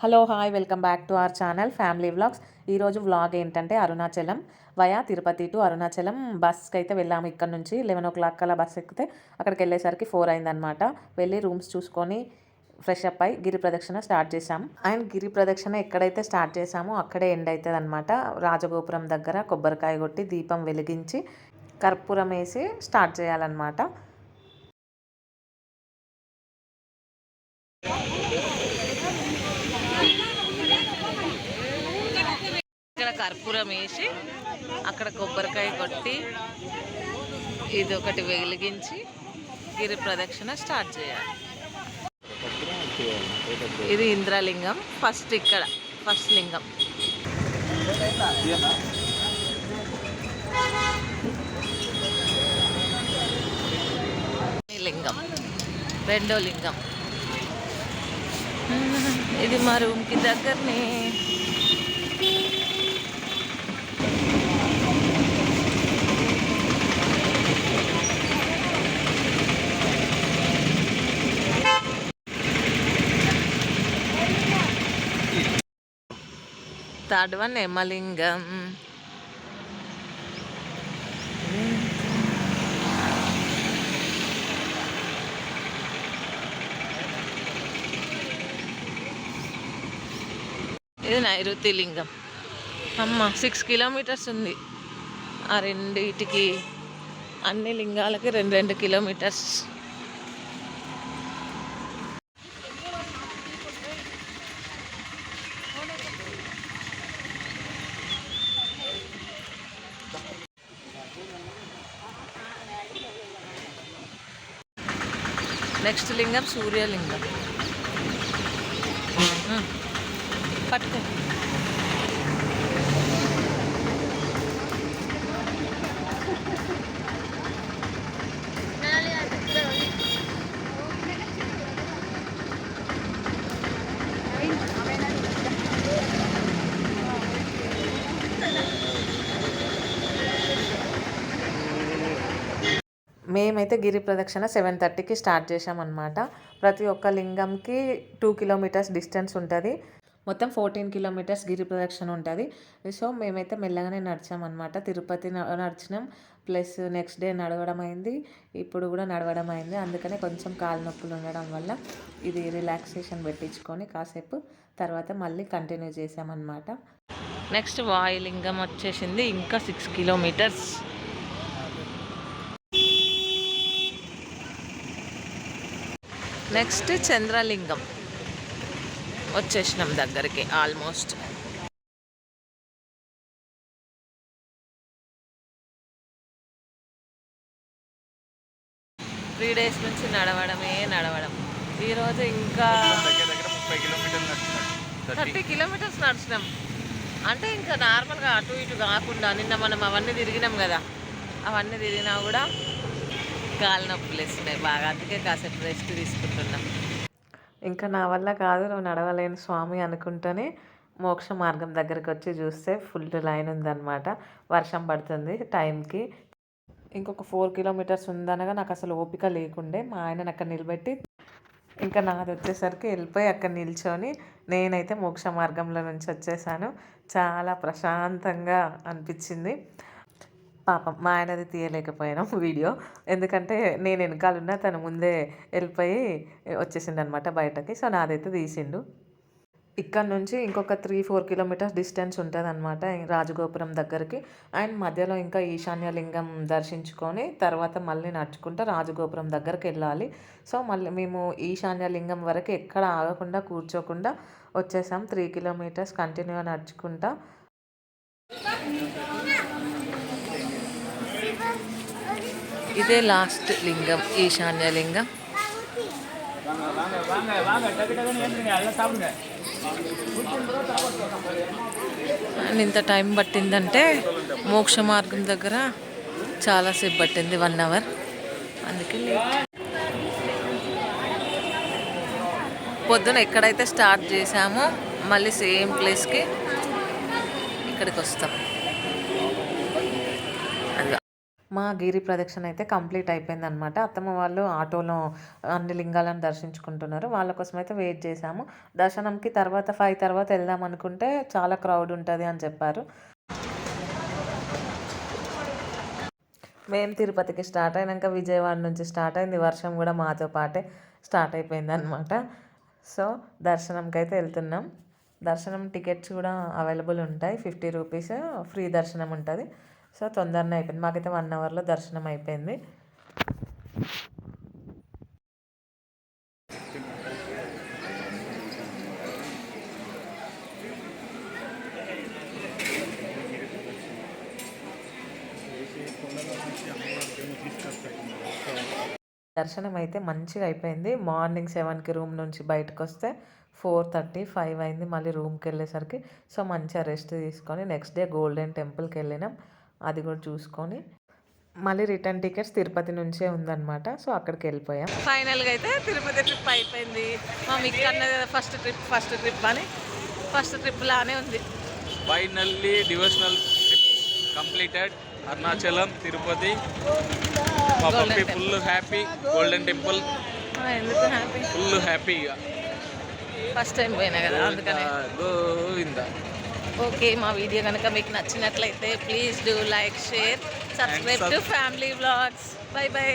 Hello hi welcome back to our channel family vlogs. ఈరోజు vlog ఏంటంటే Arunachalam via Tirupati to Arunachalam బస్కి అయితే వెళ్ళాము ఇక్కడ నుంచి. లెవెన్ ఓ క్లాక్ అలా బస్ ఎక్కితే అక్కడికి వెళ్ళేసరికి ఫోర్ అయిందనమాట వెళ్ళి రూమ్స్ చూసుకొని ఫ్రెష్ అప్ అయి గిరి ప్రదక్షిణ స్టార్ట్ చేసాం అండ్ గిరి ప్రదక్షిణ ఎక్కడైతే స్టార్ట్ చేసామో అక్కడే ఎండ్ అవుతుంది అనమాట రాజగోపురం దగ్గర కొబ్బరికాయ కొట్టి దీపం వెలిగించి కర్పూరం వేసి స్టార్ట్ చేయాలన్నమాట. కర్పూరం వేసి అక్కడ కొబ్బరికాయ కొట్టి ఇది ఒకటి వెలిగించి గిరి ప్రదక్షిణ స్టార్ట్ చేయాలి. ఇది ఇంద్రలింగం. ఫస్ట్ ఇక్కడ ఫస్ట్ లింగం. లింగం రెండో లింగం. ఇది మా రూమ్కి దగ్గరనే. థర్డ్ వన్ యమలింగం ఇది నైరుతి లింగం. అమ్మ సిక్స్ కిలోమీటర్స్ ఉంది. ఆ రెండిటికి అన్ని లింగాలకి రెండు రెండు కిలోమీటర్స్ నెక్స్ట్ లింగం సూర్యలింగం ఉమ్. పట్టుకో మేమైతే గిరి ప్రదక్షిణ సెవెన్ థర్టీకి స్టార్ట్ చేసామన్నమాట ప్రతి ఒక్క లింగంకి టూ కిలోమీటర్స్ డిస్టెన్స్ ఉంటుంది. మొత్తం ఫోర్టీన్ కిలోమీటర్స్ గిరి ప్రదక్షిణ ఉంటుంది. సో మేమైతే మెల్లగానే నడిచామన్నమాట. తిరుపతి నడిచినాం. ప్లస్ నెక్స్ట్ డే నడవడం అయింది. ఇప్పుడు కూడా నడవడం అయింది. అందుకనే కొంచెం కాలు నొప్పులు ఉండడం వల్ల ఇది రిలాక్సేషన్ పెట్టించుకొని కాసేపు తర్వాత మళ్ళీ కంటిన్యూ చేసామన్నమాట నెక్స్ట్ వాయులింగం వచ్చేసింది. ఇంకా సిక్స్ కిలోమీటర్స్ నెక్స్ట్ చంద్రలింగం. వచ్చేసినాం దగ్గరికి ఆల్మోస్ట్. త్రీ డేస్ నుంచి నడవడమే నడవడం. ఈరోజు ఇంకా థర్టీ కిలోమీటర్స్ నడిచినాం. అంటే ఇంకా నార్మల్గా అటు ఇటు కాకుండా నిన్న మనం అవన్నీ తిరిగినాం కదా. అవన్నీ తిరిగినా కూడా కాలు నొప్పులు వేస్తున్నాయి. బాగా అందుకే కాసేపు రెస్ట్ తీసుకుంటున్నాం. ఇంకా నా వల్ల కాదు నువ్వు నడవలేని స్వామి అనుకుంటూనే మోక్ష మార్గం దగ్గరికి వచ్చి చూస్తే ఫుల్ లైన్ ఉందన్నమాట. వర్షం పడుతుంది టైంకి. ఇంకొక ఫోర్ కిలోమీటర్స్ ఉందనగా నాకు అసలు ఓపిక లేకుండే మా ఆయనను అక్కడ నిలబెట్టి ఇంకా నాది వచ్చేసరికి వెళ్ళిపోయి అక్కడ నిల్చొని నేనైతే మోక్ష మార్గంలో నుంచి వచ్చేసాను. చాలా ప్రశాంతంగా అనిపించింది. పాపం మా ఆయనది తీయలేకపోయాను వీడియో. ఎందుకంటే నేను వెనకాలన్నా తను ముందే వెళ్ళిపోయి వచ్చేసిండు అనమాట బయటకి. సో నాదైతే తీసిండు. ఇక్కడ నుంచి ఇంకొక త్రీ ఫోర్ కిలోమీటర్స్ డిస్టెన్స్ ఉంటుంది అనమాట రాజగోపురం దగ్గరికి. అండ్ మధ్యలో ఇంకా ఈశాన్య లింగం దర్శించుకొని తర్వాత మళ్ళీ నడుచుకుంటూ రాజగోపురం దగ్గరికి వెళ్ళాలి. సో మళ్ళీ మేము ఈశాన్య లింగం వరకు ఎక్కడ ఆగకుండా కూర్చోకుండా వచ్చేసాం. త్రీ కిలోమీటర్స్ కంటిన్యూగా నడుచుకుంటా. ఇదే లాస్ట్ లింగం ఈశాన్య లింగం. అండ్ ఇంత టైం పట్టిందంటే మోక్ష మార్గం దగ్గర చాలాసేపు పట్టింది వన్ అవర్. అందుకే లేట్ పొద్దున ఎక్కడైతే స్టార్ట్ చేసామో మళ్ళీ సేమ్ ప్లేస్కి ఇక్కడికి వస్తాం అది మా గిరి ప్రదక్షిణ అయితే కంప్లీట్ అయిపోయింది అనమాట అత్తమ్మ వాళ్ళు ఆటోలో అన్ని లింగాలను దర్శించుకుంటున్నారు. వాళ్ళ కోసం అయితే వెయిట్ చేశాము. దర్శనంకి తర్వాత ఫైవ్ తర్వాత వెళ్దాం అనుకుంటే చాలా క్రౌడ్ ఉంటుంది అని చెప్పారు. మేము తిరుపతికి స్టార్ట్ అయినాక విజయవాడ నుంచి స్టార్ట్ అయింది. వర్షం కూడా మాతో పాటే స్టార్ట్ అయిపోయింది అనమాట సో దర్శనంకి అయితే వెళ్తున్నాం. దర్శనం టికెట్స్ కూడా అవైలబుల్ ఉంటాయి. ఫిఫ్టీ రూపీస్ ఫ్రీ దర్శనం ఉంటుంది. సో తొందరనే అయిపోయింది. మాకైతే వన్ అవర్లో దర్శనం అయిపోయింది. దర్శనం అయితే మంచిగా అయిపోయింది. మార్నింగ్ సెవెన్కి రూమ్ నుంచి బయటకు వస్తే ఫోర్ థర్టీ ఫైవ్ అయింది. మళ్ళీ రూమ్కి వెళ్ళేసరికి సో మంచిగా రెస్ట్ తీసుకొని నెక్స్ట్ డే గోల్డెన్ టెంపుల్కి వెళ్ళినాం. అది కూడా చూసుకొని మళ్ళీ రిటర్న్ టికెట్స్ తిరుపతి నుంచే ఉందన్నమాట. సో అక్కడికి వెళ్ళిపోయాం. ఫైనల్గా అయితే తిరుపతి ట్రిప్ అయిపోయింది. మా మిక్ అన్నది ఫస్ట్ ట్రిప్ ఫస్ట్ ట్రిప్ అని. ఫస్ట్ ట్రిప్ లానే ఉంది. Finally devotional trip completed. Arunachalam Tirupati. మా puppy. Full happy golden temple ఎందుకు హ్యాపీ ఫుల్ హ్యాపీగా ఫస్ట్ టైం పోయినా కదా అందుకనే. గోవింద ఓకే మా వీడియో కనుక మీకు నచ్చినట్లయితే please do like share subscribe to family vlogs bye bye